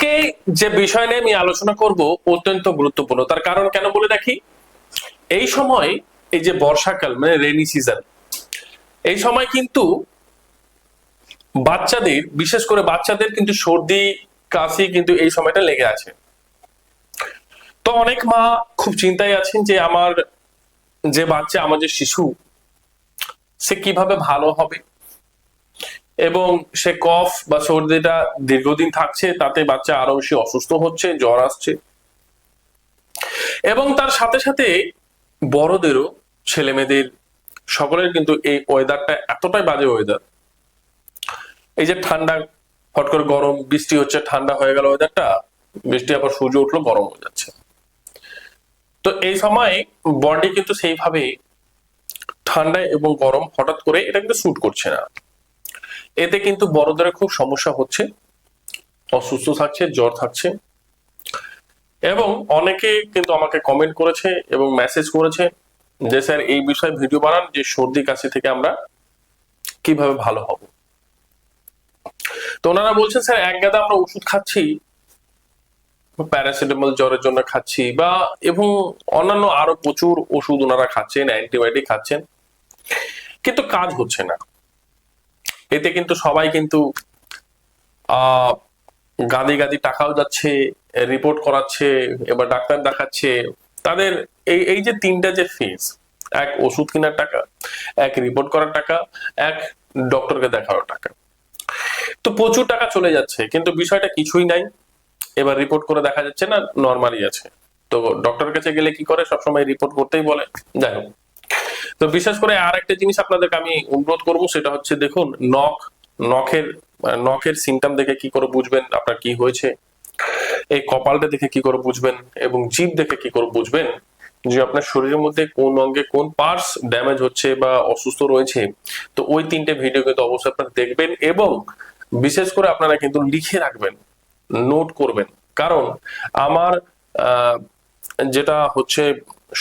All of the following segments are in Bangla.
আজকে যে বিষয় নিয়ে আমি আলোচনা করব অত্যন্ত গুরুত্বপূর্ণ, তার কারণ কেন বলে দেখি? এই সময় এই যে বর্ষাকাল মানে রেনি সিজন এই সময় কিন্তু বাচ্চাদের, বিশেষ করে বাচ্চাদের কিন্তু সর্দি, কাশি কিন্তু এই সময়টা লেগে আছে। তো অনেক মা খুব চিন্তায় আছেন যে আমার যে বাচ্চা, আমার যে শিশু, সে কীভাবে ভালো হবে? এবং সে কফ বা সর্দিটা দীর্ঘদিন থাকছে, তাতে বাচ্চা আরও বেশি অসুস্থ হচ্ছে, জ্বর আসছে। এবং তার সাথে সাথে বড়দেরও ছেলে মেয়েদের সকলের কিন্তু এই ওয়েদারটা এতটাই বাজে ওয়েদার এই যে ঠান্ডা, হট করে গরম, বৃষ্টি হচ্ছে, ঠান্ডা হয়ে গেল ওয়েদারটা বৃষ্টি আবার সূর্য উঠল, গরম হয়ে যাচ্ছে। তো এই সময় বডি কিন্তু সেইভাবে ঠান্ডা এবং গরম হঠাৎ করে এটা কিন্তু শুট করছে না। এতে কিন্তু বড়দের খুব সমস্যা হচ্ছে। অসুস্থ থাকছে, জ্বর থাকছে। এবং অনেকে কিন্তু আমাকে কমেন্ট করেছে এবং মেসেজ করেছে যে, স্যার, এই বিষয়ে ভিডিও বানান যে, সর্দি, কাশি থেকে আমরা কীভাবে ভালো হব? তো ওনারা বলছেন, স্যার, এক গাদা আমরা ওষুধ খাচ্ছি প্যারাসিটামল জ্বরের জন্য খাচ্ছি বা এবং অন্যান্য আরও প্রচুর ওষুধ ওনারা খাচ্ছেন অ্যান্টিবায়োটিক খাচ্ছেন। কিন্তু কাজ হচ্ছে না। এতে কিন্তু সবাই কিন্তু গাদি গাদি টাকাও যাচ্ছে রিপোর্ট করাচ্ছে, এবার ডাক্তার দেখাচ্ছে। তাদের এই এই যে তিনটা যে ফিস এক ওষুধ কেনার টাকা, এক রিপোর্ট করার টাকা, এক ডক্টরকে দেখানোর টাকা। তো প্রচুর টাকা চলে যাচ্ছে, কিন্তু বিষয়টা কিছুই নাই। এবার রিপোর্ট করে দেখা যাচ্ছে না নর্মালি আছে। তো ডক্টরের কাছে গেলে কি করে? সবসময় রিপোর্ট করতেই বলে। যাই হোক। তো বিশেষ করে আর একটা জিনিস আপনাদেরকে আমি অনুরোধ করব, সেটা হচ্ছে দেখুন নখ নখের নখের সিমটাম দেখে কি করে বুঝবেন, আপনার কি হয়েছে, এই কপালটা দেখে কি করে বুঝবেন, এবং জিভ দেখে কি করে বুঝবেন, যে আপনার শরীরের মধ্যে কোন অঙ্গে কোন পার্টস ড্যামেজ হচ্ছে বা অসুস্থ রয়েছে, তো ওই তিনটে ভিডিও কিন্তু অবশ্যই আপনারা দেখবেন এবং বিশেষ করে আপনারা কিন্তু লিখে রাখবেন নোট করবেন। কারণ আমার যেটা হচ্ছে,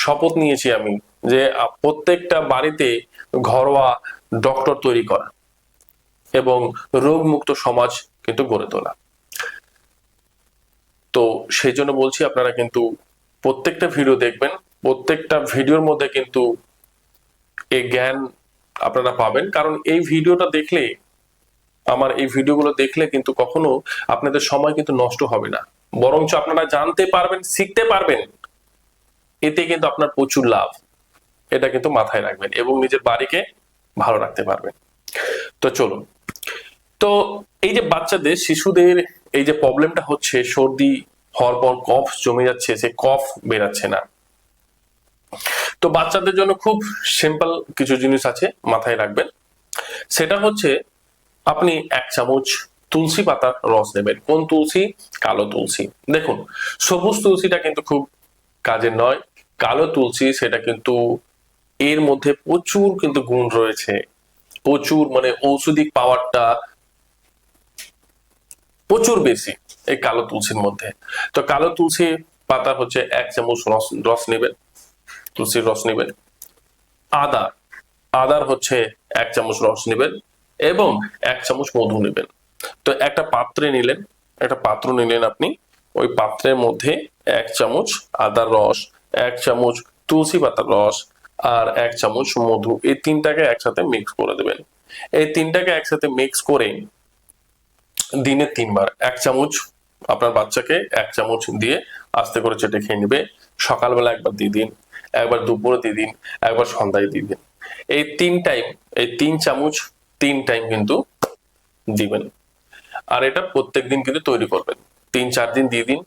শপথ নিয়েছি আমি যে প্রত্যেকটা বাড়িতে ঘরোয়া ডক্টর তৈরি করা এবং রোগমুক্ত সমাজ কিন্তু গড়ে তোলা। তো সেই জন্য বলছি আপনারা কিন্তু প্রত্যেকটা ভিডিও দেখবেন, প্রত্যেকটা ভিডিওর মধ্যে কিন্তু এই জ্ঞান আপনারা পাবেন। কারণ এই ভিডিওটা দেখলে, আমার এই ভিডিওগুলো দেখলে কিন্তু কখনো আপনাদের সময় কিন্তু নষ্ট হবে না। বরঞ্চ আপনারা জানতে পারবেন, শিখতে পারবেন, এতে কিন্তু আপনার প্রচুর লাভ। এটা কিন্তু মাথায় রাখবেন এবং নিজের বাড়িকে ভালো রাখতে পারবেন। তো চলুন। তো এই যে বাচ্চাদের, শিশুদের এই যে প্রবলেমটা হচ্ছে, সর্দি হওয়ার পর কফ জমে যাচ্ছে, সে কফ বেরাচ্ছে না। তো বাচ্চাদের জন্য খুব সিম্পল কিছু জিনিস আছে মাথায় রাখবেন। সেটা হচ্ছে, আপনি এক চামচ তুলসী পাতার রস নেবেন। কোন তুলসী? কালো তুলসী। দেখুন, সবুজ তুলসীটা কিন্তু খুব কাজের নয়। কালো তুলসী, সেটা কিন্তু এর মধ্যে প্রচুর কিন্তু গুণ রয়েছে। প্রচুর মানে ঔষধি পাওয়ারটা প্রচুর বেশি এই কালো তুলসীর মধ্যে। তো কালো তুলসী পাতা হচ্ছে এক চামচ রস রস নেবেন। তুলসীর রস নেবেন। আদা, আদার হচ্ছে এক চামচ রস নেবেন এবং এক চামচ মধু নেবেন। তো একটা পাত্রে নিলেন, একটা পাত্র নিলেন আপনি, ওই পাত্রের মধ্যে এক চামচ আদার রস, এক চামচ তুলসী পাতার রস আর এক চামচ মধু। এই তিনটাকে একসাথে মিক্স করে দেবেন। এই তিনটাকে একসাথে মিক্স করে দিনে তিনবার। এক চামচ আপনার বাচ্চাকে এক চামচ দিয়ে আস্তে করে চেটে খেয়ে নেবে। সকালবেলা একবার দিয়ে দিন, একবার দুপুরে দিয়ে দিন, একবার সন্ধ্যায় দিয়ে দিন। এই তিন টাইম এই তিন চামচ, তিন টাইম কিন্তু দিবেন। আর এটা প্রত্যেক দিন কিন্তু তৈরি করবেন। তিন, চার দিন দিয়ে দিন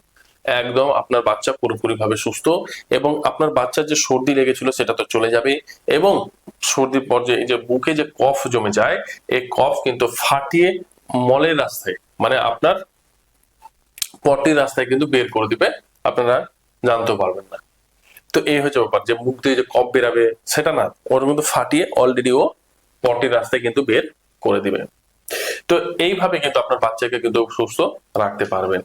একদম আপনার বাচ্চা পুরোপুরি ভাবে সুস্থ এবং আপনার বাচ্চার যে সর্দি লেগেছিল সেটা তো চলে যাবে এবং সর্দির পর যে যে বুকে যে কফ জমে যায়, এই কফ কিন্তু ফাটিয়ে মলের রাস্তায় মানে আপনার পটির রাস্তায় কিন্তু বের করে দিবে, আপনারা জানতে পারবেন না। তো এই হচ্ছে ব্যাপার, যে মুখ দিয়ে যে কফ বেরাবে সেটা না, ওর কিন্তু ফাটিয়ে অলরেডি ও পটির রাস্তায় কিন্তু বের করে দিবে। তো এইভাবে কিন্তু আপনার বাচ্চাকে কিন্তু সুস্থ রাখতে পারবেন।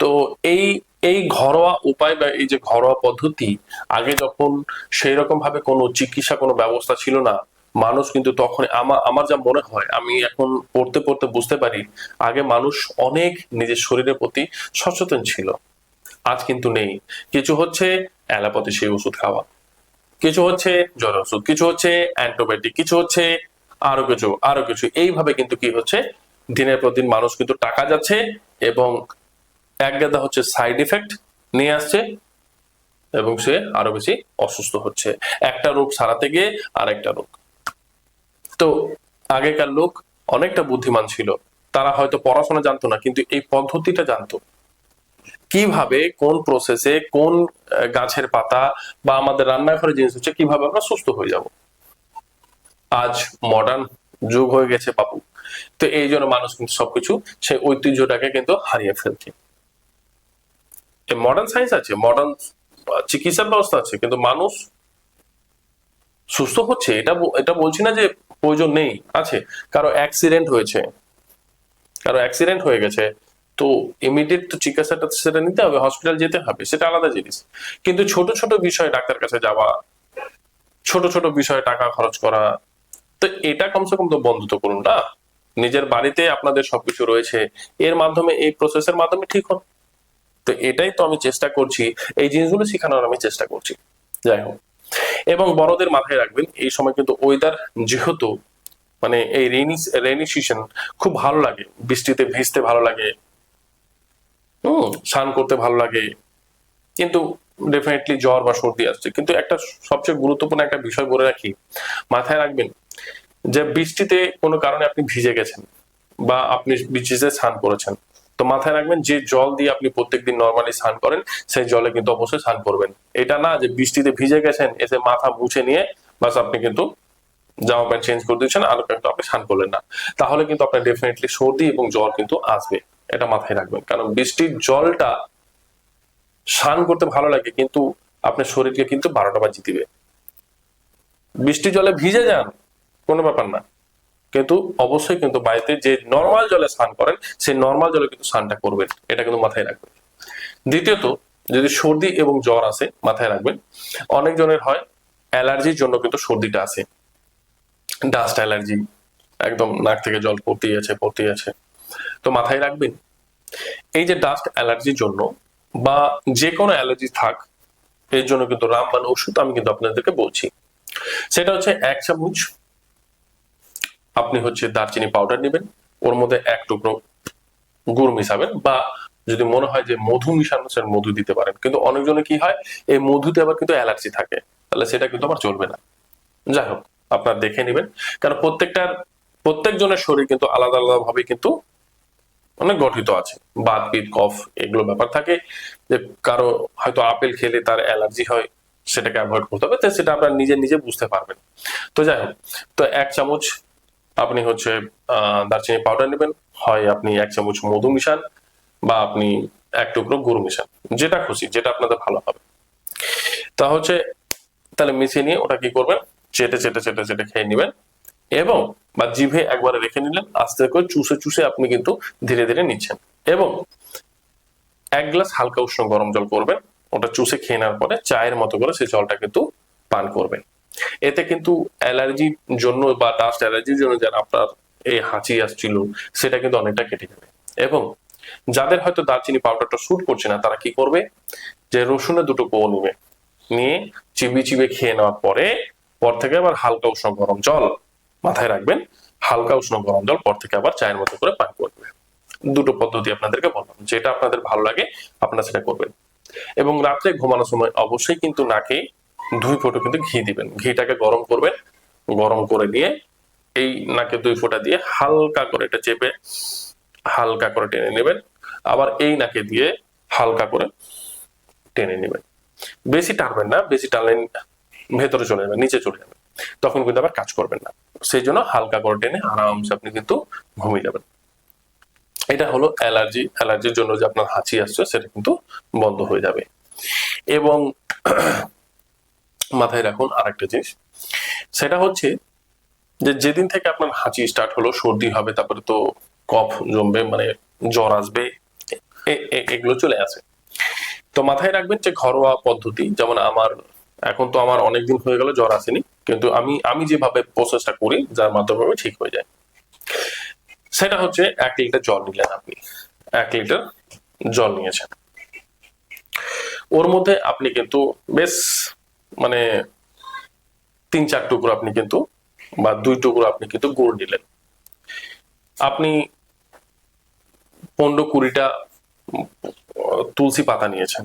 তো এই এই ঘরোয়া উপায় বা এই যে ঘরোয়া পদ্ধতি, আগে যখন সেই রকম ভাবে কোনো চিকিৎসা, কোনো ব্যবস্থা ছিল না, মানুষ কিন্তু তখন আমার আমার যা মনে হয়, আমি এখন পড়তে পড়তে বুঝতে পারি, আগে মানুষ অনেক নিজের শরীরের প্রতি সচেতন ছিল। আজ কিন্তু নেই। কিছু হচ্ছে অ্যালোপ্যাথি, সেই ওষুধ খাওয়া। কিছু হচ্ছে জ্বর ওষুধ। কিছু হচ্ছে অ্যান্টিবায়োটিক। কিছু হচ্ছে আরও কিছু আরও কিছু। এইভাবে কিন্তু কি হচ্ছে, দিনের পর দিন মানুষ কিন্তু টাকা যাচ্ছে এবং এক গাদা হচ্ছে সাইড ইফেক্ট নিয়ে আসছে এবং সে আরও বেশি অসুস্থ হচ্ছে। একটা রোগ সারাতে গিয়ে আরেকটা রোগ। তো আগেকার লোক অনেকটা বুদ্ধিমান ছিল। তারা হয়তো পড়াশোনা জানতো না, কিন্তু এই পদ্ধতিটা জানতো। কীভাবে, কোন প্রসেসে কোন গাছের পাতা বা আমাদের রান্নাঘরে জিনিস হচ্ছে কীভাবে আমরা সুস্থ হয়ে যাব। আজ মডার্ন যুগ হয়ে গেছে বাবু তো এই জন্য মানুষ কিন্তু সবকিছু সেই ঐতিহ্যটাকে কিন্তু হারিয়ে ফেলছে। মডার্ন সায়েন্স আছে মডার্ন চিকিৎসা ব্যবস্থা আছে, কিন্তু মানুষ সুস্থ হচ্ছে, এটা এটা বলছি না যে প্রয়োজন নেই, আছে। কারও অ্যাক্সিডেন্ট হয়েছে, কারও অ্যাক্সিডেন্ট হয়ে গেছে, তো ইমিডিয়েট তো চিকিৎসাটা সেটা নিতে হবে হসপিটাল যেতে হবে, সেটা আলাদা জিনিস। কিন্তু ছোট ছোট বিষয়ে ডাক্তার কাছে যাওয়া, ছোট ছোট বিষয়ে টাকা খরচ করা, তো এটা কমসে কম তো বন্ধ তো করুন না। নিজের বাড়িতে আপনাদের সবকিছু রয়েছে, এর মাধ্যমে, এই প্রসেসের মাধ্যমে ঠিক হন। তো এটাই তো আমি চেষ্টা করছি, এই জিনিসগুলো শেখানোর আমি চেষ্টা করছি। যাই হোক। এবং বড়দের মাথায় রাখবেন, এই সময় কিন্তু ওয়েদার যেহেতু মানে এই রেনি রেনি সিজন খুব ভালো লাগে, বৃষ্টিতে ভিজতে ভালো লাগে, হুম, স্নান করতে ভালো লাগে, কিন্তু ডেফিনেটলি জ্বর বা সর্দি আসছে। কিন্তু একটা সবচেয়ে গুরুত্বপূর্ণ একটা বিষয় বলে রাখি, মাথায় রাখবেন যে বৃষ্টিতে কোনো কারণে আপনি ভিজে গেছেন বা আপনি বৃষ্টিতে স্নান করেছেন। তো মাথায় রাখবেন, যে জল দিয়ে আপনি প্রত্যেকদিন নর্মালি স্নান করেন, সেই জলে কিন্তু অবশ্যই স্নান করবেন। এটা না যে বৃষ্টিতে ভিজে গেছেন, এসে মাথা মুছে নিয়ে বাস আপনি কিন্তু জামা প্যান্ট চেঞ্জ করে দিচ্ছেন, আর কিন্তু আপনি স্নান করলেন না। তাহলে কিন্তু আপনার ডেফিনেটলি সর্দি এবং জ্বর কিন্তু আসবে। এটা মাথায় রাখবেন। কারণ বৃষ্টির জলটা স্নান করতে ভালো লাগে, কিন্তু আপনার শরীরকে কিন্তু বারোটা বাজিয়ে দিবে। বৃষ্টি জলে ভিজে যান, কোনো ব্যাপার না। কিন্তু অবশ্যই কিন্তু বাড়িতে যে নর্মাল জলে স্নান করেন, সেই নর্মাল জলে কিন্তু স্নানটা করবেন। এটা কিন্তু মাথায় রাখবেন। দ্বিতীয়ত, যদি সর্দি এবং জ্বর আসে, মাথায় রাখবেন। অনেক জনের হয়, অ্যালার্জির জন্য কিন্তু সর্দিটা আসে। ডাস্ট অ্যালার্জি একদম নাক থেকে জল পড়তেই আছে পড়তেই আছে। তো মাথায় রাখবেন। এই যে ডাস্ট অ্যালার্জির জন্য, বা যে কোনো অ্যালার্জি থাক, এর জন্য কিন্তু রামবান ওষুধ আমি কিন্তু আপনাদেরকে বলছি। সেটা হচ্ছে এক চামচ আপনি হচ্ছে দারচিনি পাউডার নেবেন। ওর মধ্যে এক টুকরো গুড় মিশাবেন বা যদি মনে হয় যে মধু মিশানো সেটা মধু দিতে পারেন। কিন্তু অনেকজনে কি হয়, এই মধুতে আবার কিন্তু অ্যালার্জি থাকে। তাহলে সেটা কিন্তু আবার চলবে না। যাই হোক, আপনার দেখে নেবেন। কারণ প্রত্যেকটার, প্রত্যেকজনের শরীর কিন্তু আলাদা আলাদা ভাবে কিন্তু অনেক গঠিত আছে। বাত, পিত, কফ এগুলো ব্যাপার থাকে যে কারও হয়তো আপেল খেলে তার অ্যালার্জি হয়, সেটাকে অ্যাভয়েড করতে হবে। তো সেটা আপনার নিজে নিজে বুঝতে পারবেন। তো যাই হোক, তো এক চামচ আপনি হচ্ছে দারচিনি পাউডার নেবেন। হয় আপনি এক চামচ মধু মিশান বা আপনি এক টুকরো গুড় মিশান। যেটা খুশি, যেটা আপনাদের ভালো হবে। তা হচ্ছে, তাহলে মিশিয়ে নিয়ে ওটা কি করবেন? চেটে চেটে চেটে চেটে খেয়ে নেবেন। এবং, বা জিভে একবারে রেখে নিলেন, আস্তে করে চুষে চুষে আপনি কিন্তু ধীরে ধীরে নিচ্ছেন। এবং এক গ্লাস হালকা উষ্ণ গরম জল করবেন। ওটা চুষে খেয়ে নেওয়ার পরে চায়ের মতো করে সেই জলটা কিন্তু পান করবেন। এতে কিন্তু অ্যালার্জির জন্য বা ডাস্ট অ্যালার্জির জন্য যারা আপনার এই হাঁচি আসছিল, সেটা কিন্তু অনেকটা কেটে যাবে। এবং যাদের হয়তো দারচিনি পাউডারটা শুট করছে না, তারা কি করবে? যে রসুনের দুটো কোয়া নেবে। নিয়ে চিবি চিবে খেয়ে নেওয়ার পরে, পর থেকে আবার হালকা উষ্ণ গরম জল মাথায় রাখবেন। হালকা উষ্ণ গরম জল পর থেকে আবার চায়ের মতো করে পান করবে দুটো পদ্ধতি আপনাদেরকে বললাম। যেটা আপনাদের ভালো লাগে, আপনারা সেটা করবেন। এবং রাত্রে ঘুমানোর সময় অবশ্যই কিন্তু নাকে দুই ফোঁটা কিন্তু ঘি দিবেন। ঘিটাকে গরম করবেন, গরম করে দিয়ে এই নাকে দুই ফোঁটা দিয়ে হালকা করে এটা চেপে হালকা করে টেনে নেবেন। আবার এই নাকে দিয়ে হালকা করে টেনে নেবেন। বেশি টানবেন না, বেশি টানলেন ভেতরে চলে যাবে, নিচে চলে যাবে। তখন কিন্তু আবার কাজ করবেন না। সেই জন্য হালকা করে টেনে আরামসে আপনি কিন্তু ঘুমিয়ে যাবেন। এটা হলো অ্যালার্জি। অ্যালার্জির জন্য যে আপনার হাঁচি আসছে, সেটা কিন্তু বন্ধ হয়ে যাবে। এবং মাথায় রাখুন আরেকটা জিনিস। সেটা হচ্ছে যে যেদিন থেকে আপনার হাঁচি স্টার্ট হলো, সর্দি হবে, তারপরে তো কফ জমবে মানে জ্বর আসবে এগুলো চলে আসে। তো মাথায় রাখবেন যে ঘরোয়া পদ্ধতি, যেমন আমার, এখন তো আমার অনেকদিন হয়ে গেল, জ্বর আসেনি, কিন্তু আমি আমি যেভাবে প্রসেসটা করি, যার মাধ্যমে আমি ঠিক হয়ে যায়। সেটা হচ্ছে এক লিটার জল নিলেন আপনি। এক লিটার জল নিয়েছেন। ওর মধ্যে আপনি কিন্তু বেশ মানে তিন, চার টুকরো আপনি কিন্তু বা দুই টুকরো আপনি কিন্তু গুড় নিলেন আপনি পনেরো কুড়িটা তুলসী পাতা নিয়েছেন।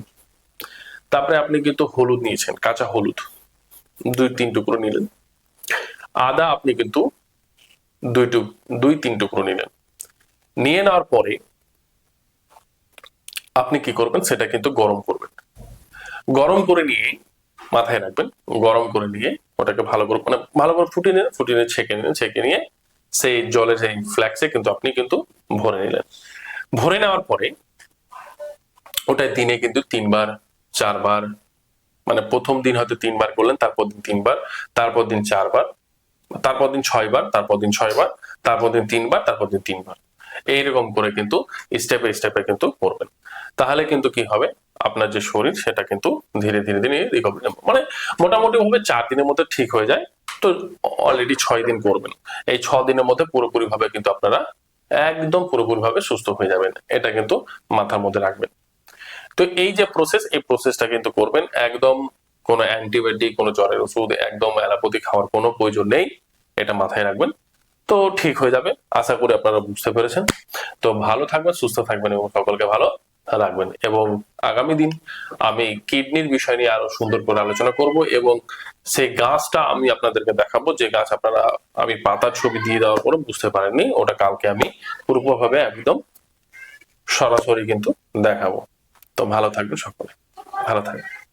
তারপরে আপনি কিন্তু হলুদ নিয়েছেন, কাঁচা হলুদ। দুই, তিন টুকরো নিলেন। আদা আপনি কিন্তু দুই টুক, দুই, তিন টুকরো নিলেন। নিয়ে নেওয়ার পরে আপনি কি করবেন? সেটা কিন্তু গরম করবেন। গরম করে নিয়ে মাথায় রাখবেন, গরম করে নিয়ে ওটাকে ভালো করে মানে ভালো করে ফুটিয়ে নিলেন ফুটিয়ে নিয়ে, ছেঁকে নিলেন ছেঁকে নিয়ে সেই জলের সেই ফ্ল্যাক্সে কিন্তু আপনি কিন্তু ভরে নিলেন। ভরে নেওয়ার পরে ওটাই দিনে কিন্তু তিনবার, চারবার মানে প্রথম দিন হয়তো তিনবার করলেন, তারপর দিন তিনবার, তারপর দিন চারবার, তারপর দিন ছয়বার, তারপর দিন ছয়বার, তারপর দিন তিনবার, তারপর দিন তিনবার। এইরকম করে কিন্তু স্টেপে স্টেপে কিন্তু করবেন। তাহলে কিন্তু কি হবে? আপনার যে শরীর, সেটা কিন্তু ধীরে ধীরে ধীরে রিকভারি মানে মোটামুটি ভাবে চার দিনের মধ্যে ঠিক হয়ে যায়। তো অলরেডি ছয় দিন করবেন। এই ছ দিনের মধ্যে পুরোপুরি ভাবে কিন্তু আপনারা একদম পুরোপুরি ভাবে সুস্থ হয়ে যাবেন। এটা কিন্তু মাথার মধ্যে রাখবেন। তো এই যে প্রসেস এই প্রসেসটা কিন্তু করবেন। একদম কোনো অ্যান্টিবায়োটিক কোনো জ্বরের ওষুধ, একদম অ্যালোপ্যাথি খাওয়ার কোনো প্রয়োজন নেই। এটা মাথায় রাখবেন। তো ঠিক হয়ে যাবে। আশা করি আপনারা বুঝতে পেরেছেন। তো ভালো থাকবেন, সুস্থ থাকবেন এবং সকলকে ভালো রাখবেন। এবং আগামী দিন আমি কিডনির বিষয় নিয়ে আরও সুন্দর করে আলোচনা করব এবং সেই গাছটা আমি আপনাদেরকে দেখাবো। যে গাছ আপনারা, আমি পাতার ছবি দিয়ে দেওয়ার পরে বুঝতে পারেননি, ওটা কালকে আমি পূর্বভাবে একদম সরাসরি কিন্তু দেখাবো। তো ভালো থাকবে সকলে। ভালো থাকবেন।